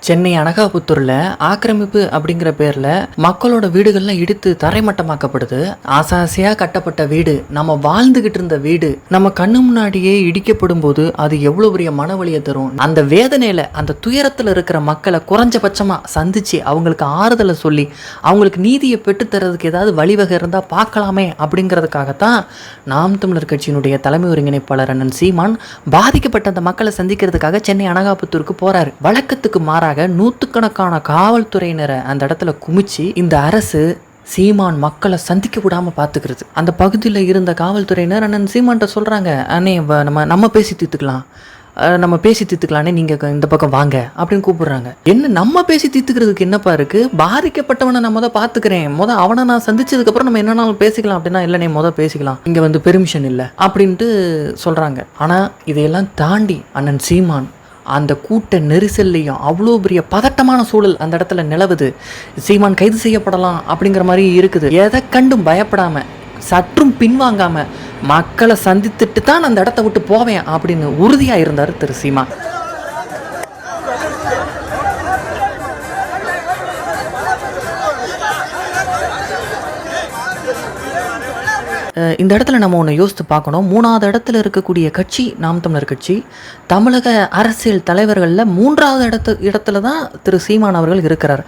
சென்னை அனகாபுத்தூர்ல ஆக்கிரமிப்பு அப்படிங்கிற பேர்ல மக்களோட வீடுகள்லாம் இடித்து தரைமட்டமாக்கப்படுது. ஆசாசியா கட்டப்பட்ட வீடு நம்ம வாழ்ந்துகிட்டு இருந்த வீடு நம்ம கண்ணு முன்னாடியே இடிக்கப்படும் போது அது எவ்வளவு பெரிய மனவழியை தரும்? அந்த வேதனையில அந்த துயரத்துல இருக்கிற மக்களை குறைஞ்சபட்சமா சந்திச்சு அவங்களுக்கு ஆறுதலை சொல்லி அவங்களுக்கு நீதியை பெற்றுத்தரதுக்கு ஏதாவது வழிவகை இருந்தா பார்க்கலாமே அப்படிங்கிறதுக்காகத்தான் நாம் தமிழர் கட்சியினுடைய தலைமை ஒருங்கிணைப்பாளர் அண்ணன் சீமான் பாதிக்கப்பட்ட அந்த மக்களை சந்திக்கிறதுக்காக சென்னை அனகாபுத்தூருக்கு போறாரு. வழக்கத்துக்கு மாறாக நூற்றுக்கணக்கான காவல்துறையினரை அந்த இடத்துல குமிச்சு இந்த அரசு சீமான் மக்களை சந்திக்க விடாமல் பார்த்துக்கிறது. அந்த பகுதியில் இருந்த காவல்துறையினர் அண்ணன் சீமான்ட்ட சொல்கிறாங்க அண்ணே வ- நம்ம நம்ம பேசி தீர்த்துக்கலாம். நம்ம பேசி தீர்த்துக்கலானே நீங்கள் இந்த பக்கம் வாங்க. அப்படின்னு கூப்பிடுறாங்க. என்ன நம்ம பேசி தீர்த்துக்கிறதுக்கு என்னப்பா இருக்குது பாதிக்கப்பட்டவனை நான் மொதல் பார்த்துக்கிறேன். மொதல் அவனை நான் சந்திச்சதுக்கப்புறம் நம்ம என்னன்னாலும் பேசிக்கலாம். அப்படின்னா இல்லைனே மொதல் பேசிக்கலாம். இங்கே வந்து பெர்மிஷன் இல்லை. அப்படின்ட்டு சொல்கிறாங்க ஆனால் இதையெல்லாம் தாண்டி அண்ணன் சீமான் அந்த கூட்ட நெரிசல்லையும் அவ்வளோ பெரிய பதட்டமான சூழல் அந்த இடத்துல நிலவுது. சீமான் கைது செய்யப்படலாம் அப்படிங்கிற மாதிரி இருக்குது. எதை கண்டும் பயப்படாம சற்றும் பின்வாங்காம மக்களை சந்தித்துட்டு தான் அந்த இடத்த விட்டு போவேன் அப்படின்னு உறுதியா இருந்தார் திரு சீமான். இந்த இடத்துல நம்ம ஒன்று யோசித்து பார்க்கணும். மூணாவது இடத்துல இருக்கக்கூடிய கட்சி நாம் தமிழர் கட்சி தமிழக அரசியல் தலைவர்களில் மூன்றாவது இடத்து இடத்துல தான் திரு சீமான் அவர்கள் இருக்கிறார்.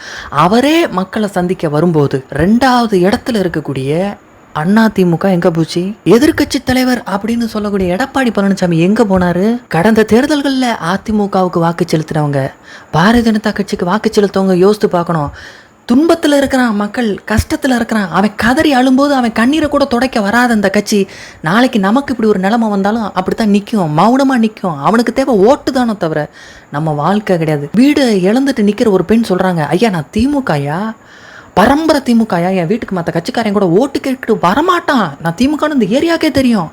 அவரே மக்களை சந்திக்க வரும்போது ரெண்டாவது இடத்துல இருக்கக்கூடிய அண்ணா திமுக எங்க போச்சு? எதிர்க்கட்சி தலைவர் அப்படின்னு சொல்லக்கூடிய எடப்பாடி பழனிசாமி எங்க போனாரு? கடந்த தேர்தல்களில் அதிமுகவுக்கு வாக்கு செலுத்தினவங்க பாரதிய ஜனதா கட்சிக்கு வாக்கு செலுத்தவங்க யோசித்து பார்க்கணும். துன்பத்தில் இருக்கிறான் மக்கள் கஷ்டத்தில் இருக்கிறான் அவன் கதறி அழும்போது அவன் கண்ணீரை கூட துடைக்க வராத அந்த கட்சி நாளைக்கு நமக்கு இப்படி ஒரு நிலைமை வந்தாலும் அப்படித்தான் நிற்கும் மௌனமாக நிற்கும் அவனுக்கு தேவை ஓட்டு தானே தவிர நம்ம வாழ்க்கை கிடையாது. வீடு இழந்துட்டு நிற்கிற ஒரு பெண் சொல்கிறாங்க ஐயா நான் திமுகயா? பரம்பரை திமுகயா? என் வீட்டுக்கு மற்ற கட்சிக்காரன் கூட ஓட்டு கேட்டு வரமாட்டான். நான் திமுகன்னு இந்த ஏரியாக்கே தெரியும்.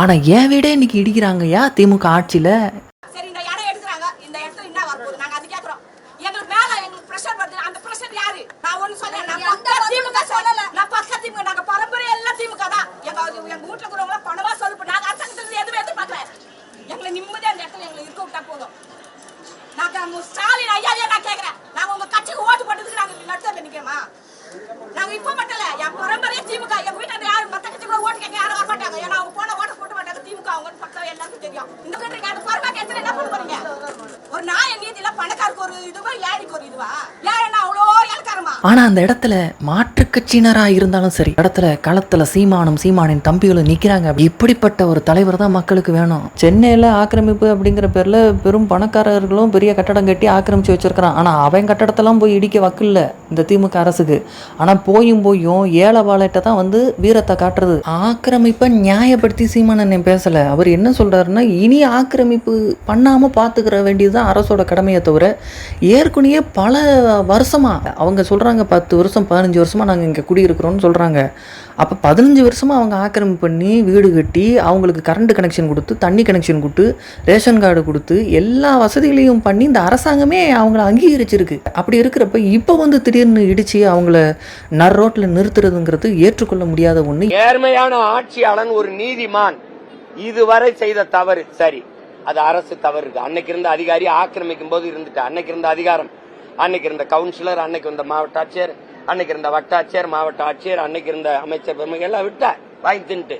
ஆனால் என் வீடே இன்னைக்கு இடிக்கிறாங்கய்யா திமுக ஆட்சியில் சரி இந்த இடம் எடுக்கிறாங்க இந்த இடத்துல என்ன வரப்போகுது நாங்க அது கேக்குறோம் எங்களுக்கு மேல எங்களுக்கு பிரஷர் வருது அந்த பிரஷர் யாரு நான் ஒண்ணு சொல்றேன் நான் பக்க திமுக சொல்லல. நான் பக்க திமுக நாங்க பரம்பரை எல்லாம் திமுக தான். எங்க எங்க வீட்டுல இருக்கிறவங்க பணமா சொல்லுப்போம் நாங்க அரசாங்கத்துல இருந்து எதுவும் எதிர்பார்க்கல. எங்களை நிம்மதியா அந்த இடத்துல எங்களை இருக்க விட்டா போதும். நாங்க ஸ்டாலின் ஐயா நான் கேக்குறேன். நாங்க உங்க கட்சிக்கு ஓட்டு போட்டதுக்கு நாங்க இப்படி நடுத்தல நிக்கிறோமா நாங்க இப்ப மட்டும் இல்ல என் பரம்பரையே திமுக எங்க வீட்டுல யாரும் மத்த கட்சி கூட ஓட்டு கேட்க யாரும் வர மாட்டாங்க ஏன்னா அவங்க போன ஓட்ட போட்டு மாட்டாங்க திமுக அவங்க பக்கம் எல்லாருக்கும் தெரியும் இந்த கட்டுறீங்க அந்த பரமா கேட்டு என்ன பண்ண போறீங்க ஒரு நாய நீதியில பணக்காருக்கு ஒரு இதுவா ஏழைக்கு ஒரு இதுவா ஏழைன்னா அவ்வளோ ஆனால் அந்த இடத்துல மாற்றுக்கட்சியினராக இருந்தாலும் சரி இடத்துல களத்தில் சீமானும் சீமானின் தம்பிகளும் நிற்கிறாங்க இப்படிப்பட்ட ஒரு தலைவர் தான் மக்களுக்கு வேணும். சென்னையில் ஆக்கிரமிப்பு அப்படிங்கிற பேரில் பெரும் பணக்காரர்களும் பெரிய கட்டடம் கட்டி ஆக்கிரமிச்சு வச்சிருக்கிறான். ஆனால் அவன் கட்டடத்தெல்லாம் போய் இடிக்க வக்கில்ல இந்த திமுக அரசுக்கு. ஆனால் போயும் போயும் ஏழை வாழைட்ட தான் வந்து வீரத்தை காட்டுறது. ஆக்கிரமிப்பை நியாயப்படுத்தி சீமானன் பேசலை. அவர் என்ன சொல்கிறாருன்னா இனி ஆக்கிரமிப்பு பண்ணாமல் பார்த்துக்கிற வேண்டியது தான் அரசோட கடமையை தவிர ஏற்கனவே பல வருஷமாக அவங்க சொல்கிற சொல்கிறாங்க பத்து வருஷம் பதினஞ்சு வருஷமாக நாங்கள் இங்கே குடியிருக்கிறோம்னு சொல்கிறாங்க அப்போ பதினஞ்சு வருஷமா அவங்க ஆக்கிரமிப்பு பண்ணி வீடு கட்டி அவங்களுக்கு கரண்ட் கனெக்ஷன் கொடுத்து தண்ணி கனெக்ஷன் கொடுத்து ரேஷன் கார்டு கொடுத்து எல்லா வசதிகளையும் பண்ணி இந்த அரசாங்கமே அவங்கள அங்கீகரிச்சிருக்கு. அப்படி இருக்கிறப்ப இப்போ வந்து திடீர்னு இடிச்சு அவங்கள நர் ரோட்டில் நிறுத்துறதுங்கிறது ஏற்றுக்கொள்ள முடியாத ஒன்று நேர்மையான ஆட்சியாளன் ஒரு நீதிமான். இதுவரை செய்த தவறு. சரி அது அரசு தவறு. இருக்கு அன்னைக்கு இருந்த அதிகாரி ஆக்கிரமிக்கும் போது இருந்துட்டு. அன்னைக்கு இருந்த அதிகாரம். அன்னைக்கு இருந்த கவுன்சிலர் அன்னைக்கு இருந்த மாவட்ட ஆட்சியர் அன்னைக்கு இருந்த வட்டாட்சியர் மாவட்ட ஆட்சியர் அன்னைக்கு இருந்த அமைச்சர் பெருமை எல்லாம் விட்டார். வாங்கி தின்ட்டு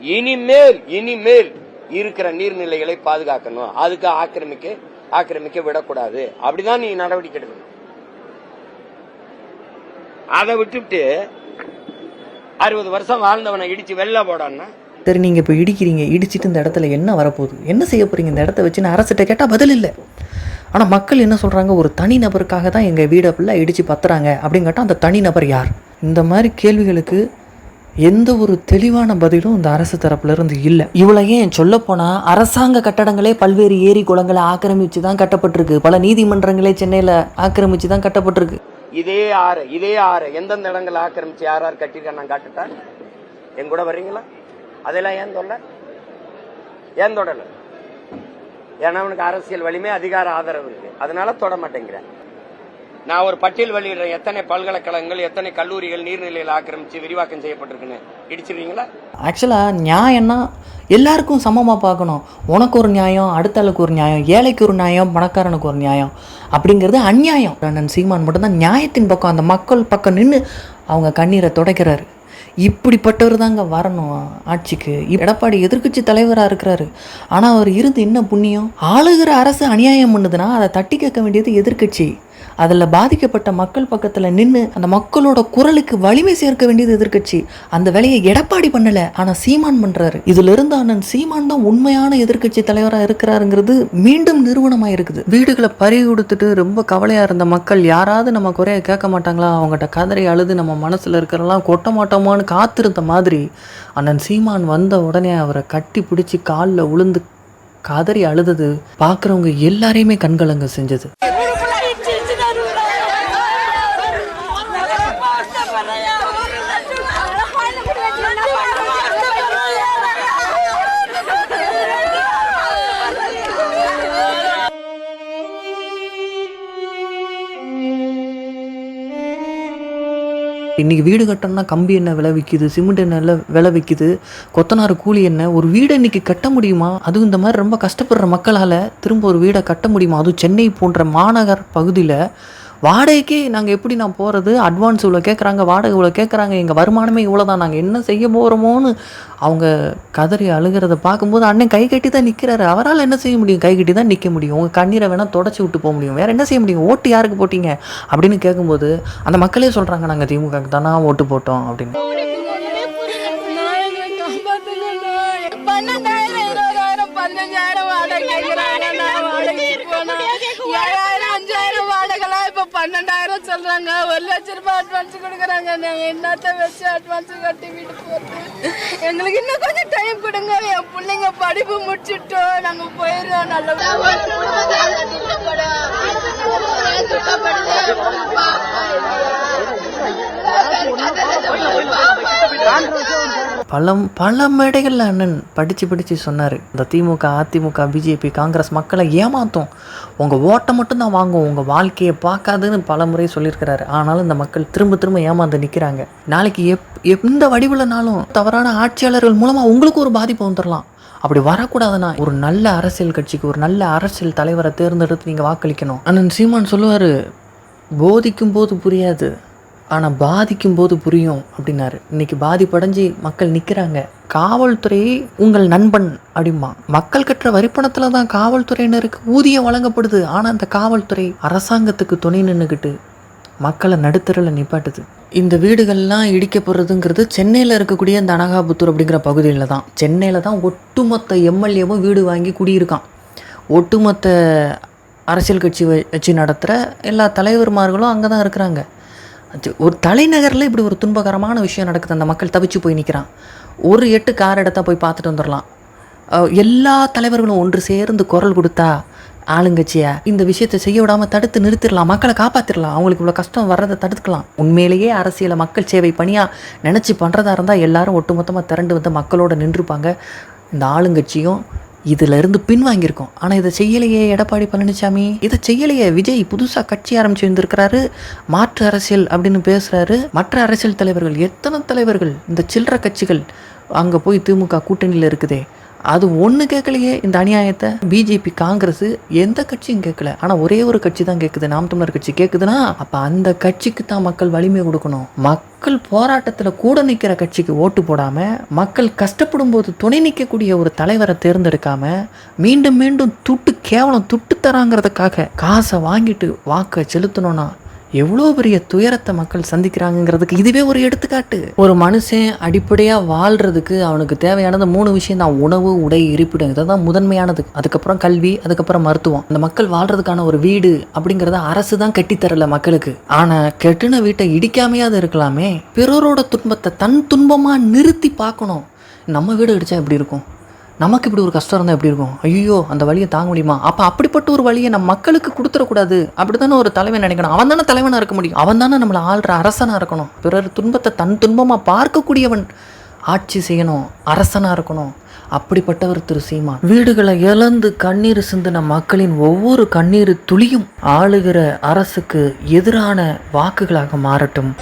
இனிமேல் இனிமேல் இருக்கிற நீர்நிலைகளை பாதுகாக்கணும். அதுக்கு ஆக்கிரமிக்க ஆக்கிரமிக்க விடக்கூடாது. அப்படிதான் நீ நடவடிக்கை எடுக்கணும். அதை விட்டுவிட்டு அறுபது வருஷம் வாழ்ந்தவனை இடிச்சு வெளில போடான்னா சரி நீங்கள் இப்போ இடிக்கிறீங்க இடிச்சிட்டு இந்த இடத்துல என்ன வரப்போகுது? என்ன செய்ய போகிறீங்க இந்த இடத்த வச்சுன்னு அரசிட்ட கேட்டால் பதில் இல்லை. ஆனால் மக்கள் என்ன சொல்கிறாங்க ஒரு தனி நபருக்காக தான் எங்கள் வீடை ஃபுல்லாக இடித்து பத்துறாங்க அப்படின்னு கேட்டால் அந்த தனி நபர் யார்? இந்த மாதிரி கேள்விகளுக்கு எந்த ஒரு தெளிவான பதிலும் இந்த அரசு தரப்புலேருந்து இல்லை. இவ்வளோ ஏன் சொல்லப்போனால் அரசாங்க கட்டடங்களே பல்வேறு ஏரி குளங்களை ஆக்கிரமிச்சு தான் கட்டப்பட்டிருக்கு. பல நீதிமன்றங்களே சென்னையில் ஆக்கிரமிச்சு தான் கட்டப்பட்டிருக்கு. இதே ஆறு இதே ஆறு. எந்தெந்த இடங்களை ஆக்கிரமிச்சு யார் யார் கட்டிருக்கா நான் காட்டுட்டா என் கூட வர்றீங்களா? அதெல்லாம் ஏன் தொல்ல? ஏன் தொடல? ஏன்னா அவனுக்கு அரசியல் வலிமை அதிகார ஆதரவு இருக்கு. அதனால தொட மாட்டேங்கிறேன் நான் ஒரு பட்டியல் வெளியிடுறேன். எத்தனை பல்கலைக்கழகங்கள் எத்தனை கல்லூரிகள் நீர்நிலையில் ஆக்கிரமிச்சு விரிவாக்கம் செய்யப்பட்டிருக்குன்னு. இடிச்சிருவீங்களா? ஆக்சுவலாக நியாயம்னா எல்லாருக்கும் சமமாக பார்க்கணும். உனக்கு ஒரு நியாயம் அடுத்த ஆளுக்கு ஒரு நியாயம் ஏழைக்கு ஒரு நியாயம் பணக்காரனுக்கு ஒரு நியாயம் அப்படிங்கிறது அநியாயம் அண்ணன் சீமான் மட்டும்தான் நியாயத்தின் பக்கம் அந்த மக்கள் பக்கம் நின்று அவங்க கண்ணீரை துடைக்கிறாரு. இப்படிப்பட்டவர் தாங்க வரணும் ஆட்சிக்கு. எடப்பாடி எதிர்க்கட்சி தலைவராக இருக்கிறாரு. ஆனால் அவர் இருந்து என்ன புண்ணியம்? ஆளுகிற அரசு அநியாயம் பண்ணுதுன்னா அதை தட்டி கேட்க வேண்டியது எதிர்க்கட்சி. அதில் பாதிக்கப்பட்ட மக்கள் பக்கத்தில் நின்று அந்த மக்களோட குரலுக்கு வலிமை சேர்க்க வேண்டியது எதிர்க்கட்சி. அந்த வேலையை எடப்பாடி பண்ணலை ஆனால் சீமான் பண்ணுறாரு இதிலிருந்து அண்ணன் சீமான் தான் உண்மையான எதிர்க்கட்சி தலைவராக இருக்கிறாருங்கிறது மீண்டும் நிறுவனமாக இருக்குது வீடுகளை பறி கொடுத்துட்டு ரொம்ப கவலையாக இருந்த மக்கள் யாராவது நம்ம குறைய கேட்க மாட்டாங்களா? அவங்ககிட்ட கதறி அழுது நம்ம மனசில் இருக்கிறலாம் கொட்ட மாட்டோமான்னு காத்திருந்த மாதிரி அண்ணன் சீமான் வந்த உடனே அவரை கட்டி பிடிச்சி காலில் உளுந்து கதறி அழுதது பார்க்குறவங்க எல்லாரையுமே கண்கலங்க செஞ்சது. இன்றைக்கி வீடு கட்டணும்னா கம்பி என்ன விலை விற்கிது சிமெண்ட் என்ன விலை விற்கிது கொத்தனார் கூலி என்ன ஒரு வீடை இன்றைக்கி கட்ட முடியுமா? அதுவும் இந்த மாதிரி ரொம்ப கஷ்டப்படுற மக்களால் திரும்ப ஒரு வீடை கட்ட முடியுமா? அதுவும் சென்னை போன்ற மாநகர் பகுதியில் வாடகைக்கே நாங்கள் எப்படி நான் போகிறது அட்வான்ஸ் இவ்வளோ கேட்குறாங்க வாடகை இவ்வளோ கேட்குறாங்க எங்கள் வருமானமே இவ்வளோ தான் நாங்கள் என்ன செய்ய போகிறோமோன்னு அவங்க கதறி அழுகிறத பார்க்கும்போது அண்ணன் கை கட்டி தான் நிற்கிறாரு அவரால் என்ன செய்ய முடியும்? கை கட்டி தான் நிற்க முடியும். உங்கள் கண்ணீரை வேணால் தொடச்சி விட்டு போக முடியும். வேறு என்ன செய்ய முடியும்? ஓட்டு யாருக்கு போட்டீங்க? அப்படின்னு கேட்கும்போது அந்த மக்களே சொல்கிறாங்க நாங்கள் திமுக தானா ஓட்டு போட்டோம் அப்படின்னு. சொல்றாங்க ஒரு லட்ச ரூபாய் அட்வான்ஸ் கொடுக்குறாங்க. நாங்க என்னத்த வச்சு அட்வான்ஸ் கட்டி வீட்டு போறது எங்களுக்கு இன்னும் கொஞ்சம் டைம் கொடுங்க. என் பிள்ளைங்க படிப்பு முடிச்சிட்டோம். நாங்க போயிடுறோம். பல பல மேடைகளில் அண்ணன் படித்து படித்து சொன்னார். இந்த திமுக அதிமுக பிஜேபி காங்கிரஸ் மக்களை ஏமாத்தும். உங்கள் ஓட்டை மட்டும்தான் வாங்கும் உங்கள் வாழ்க்கையை பார்க்காதுன்னு பல முறை சொல்லியிருக்கிறாரு. ஆனாலும் இந்த மக்கள் திரும்ப திரும்ப ஏமாந்து நிற்கிறாங்க நாளைக்கு எப் எந்த வடிவில்னாலும் தவறான ஆட்சியாளர்கள் மூலமாக உங்களுக்கு ஒரு பாதிப்பு வந்துடலாம் அப்படி வரக்கூடாதுன்னா ஒரு நல்ல அரசியல் கட்சிக்கு ஒரு நல்ல அரசியல் தலைவரை தேர்ந்தெடுத்து நீங்கள் வாக்களிக்கணும். அண்ணன் சீமான் சொல்லுவார் போதிக்கும் போது புரியாது. ஆனால் பாதிக்கும் போது புரியும் அப்படின்னாரு. இன்னைக்கு பாதிப்படைஞ்சு மக்கள் நிற்கிறாங்க காவல்துறை உங்கள் நண்பன் அப்படிமா மக்கள் கட்டுற வரிப்பணத்தில் தான் காவல்துறையினருக்கு ஊதியம் வழங்கப்படுது. ஆனால் அந்த காவல்துறை அரசாங்கத்துக்கு துணை நின்றுக்கிட்டு மக்களை நடுத்தரில் நிப்பாட்டுது. இந்த வீடுகள்லாம் இடிக்கப்படுறதுங்கிறது சென்னையில் இருக்கக்கூடிய இந்த அனகாபுத்தூர் அப்படிங்கிற பகுதியில் தான். சென்னையில் தான் ஒட்டுமொத்த எம்எல்ஏவும் வீடு வாங்கி குடியிருக்கான். ஒட்டுமொத்த அரசியல் கட்சி வச்சு நடத்துகிற எல்லா தலைவர்மார்களும் அங்கே தான் இருக்கிறாங்க. ஒரு தலைநகரில் இப்படி ஒரு துன்பகரமான விஷயம் நடக்குது. அந்த மக்கள் தவிச்சு போய் நிற்கிறான் ஒரு எட்டு கார் எடுத்தால் போய் பார்த்துட்டு வந்துடலாம் எல்லா தலைவர்களும் ஒன்று சேர்ந்து குரல் கொடுத்தா ஆளுங்கட்சியை இந்த விஷயத்தை செய்ய விடாமல் தடுத்து நிறுத்திடலாம் மக்களை காப்பாற்றிடலாம் அவங்களுக்கு இவ்வளோ கஷ்டம் வர்றதை தடுத்துக்கலாம். உண்மையிலேயே அரசியலை மக்கள் சேவை பணியாக நினச்சி பண்ணுறதா இருந்தால் எல்லாரும் ஒட்டுமொத்தமாக திரண்டு வந்து மக்களோட நின்றுப்பாங்க. இந்த ஆளுங்கட்சியும் இதுல இருந்து பின்வாங்கியிருக்கோம். ஆனால் இதை செய்யலையே எடப்பாடி பழனிசாமி? இதை செய்யலையே விஜய் புதுசாக கட்சி ஆரம்பிச்சு வந்திருக்கிறாரு. மாற்று அரசியல் அப்படின்னு பேசுகிறாரு மற்ற அரசியல் தலைவர்கள் எத்தனை தலைவர்கள்? இந்த சில்லற கட்சிகள் அங்கே போய் திமுக கூட்டணியில் இருக்குதே. அது ஒன்று கேட்கலையே இந்த அநியாயத்தை. பிஜேபி காங்கிரஸ் எந்த கட்சியும் கேட்கல. ஆனால் ஒரே ஒரு கட்சி தான் கேட்குது. நாம் தமிழர் கட்சி கேட்குதுன்னா அப்போ அந்த கட்சிக்கு தான் மக்கள் வலிமை கொடுக்கணும். மக்கள் போராட்டத்தில் கூட நிற்கிற கட்சிக்கு ஓட்டு போடாமல் மக்கள் கஷ்டப்படும் போது துணை நிற்கக்கூடிய ஒரு தலைவரை தேர்ந்தெடுக்காம மீண்டும் மீண்டும் துட்டு கேவலம் துட்டு தராங்கிறதுக்காக காசை வாங்கிட்டு வாக்கை செலுத்தணும்னா எவ்வளோ பெரிய துயரத்தை மக்கள் சந்திக்கிறாங்கிறதுக்கு இதுவே ஒரு எடுத்துக்காட்டு. ஒரு மனுஷன் அடிப்படையாக வாழ்கிறதுக்கு அவனுக்கு தேவையானது மூணு விஷயம் தான். உணவு உடை இருப்பிடம். இதுதான் முதன்மையானது. அதுக்கப்புறம் கல்வி அதுக்கப்புறம் மருத்துவம். அந்த மக்கள் வாழ்கிறதுக்கான ஒரு வீடு அப்படிங்கிறத அரசு தான் கட்டித்தரல மக்களுக்கு. ஆனால் கெட்டின வீட்டை இடிக்காமையாவது இருக்கலாமே. பிறரோட துன்பத்தை தன் துன்பமாக நிறுத்தி பார்க்கணும். நம்ம வீடு இடிச்சா எப்படி இருக்கும்? நமக்கு இப்படி ஒரு கஷ்டம் இருந்தால் எப்படி இருக்கும்? ஐயோ அந்த வழியை தாங்க முடியுமா? அப்போ அப்படிப்பட்ட ஒரு வழியை நம்ம மக்களுக்கு கொடுத்துடக்கூடாது. அப்படி தானே ஒரு தலைவன் நினைக்கணும். அவன் தானே தலைவனாக இருக்க முடியும். அவன் தானே நம்மளை ஆள்ற அரசனாக இருக்கணும். பிறர் துன்பத்தை தன் துன்பமாக பார்க்கக்கூடியவன் ஆட்சி செய்யணும். அரசனாக இருக்கணும். அப்படிப்பட்டவர் திரு சீமான். வீடுகளை இழந்து கண்ணீர் சிந்தின மக்களின் ஒவ்வொரு கண்ணீர் துளியும் ஆளுகிற அரசுக்கு எதிரான வாக்குகளாக மாறட்டும்.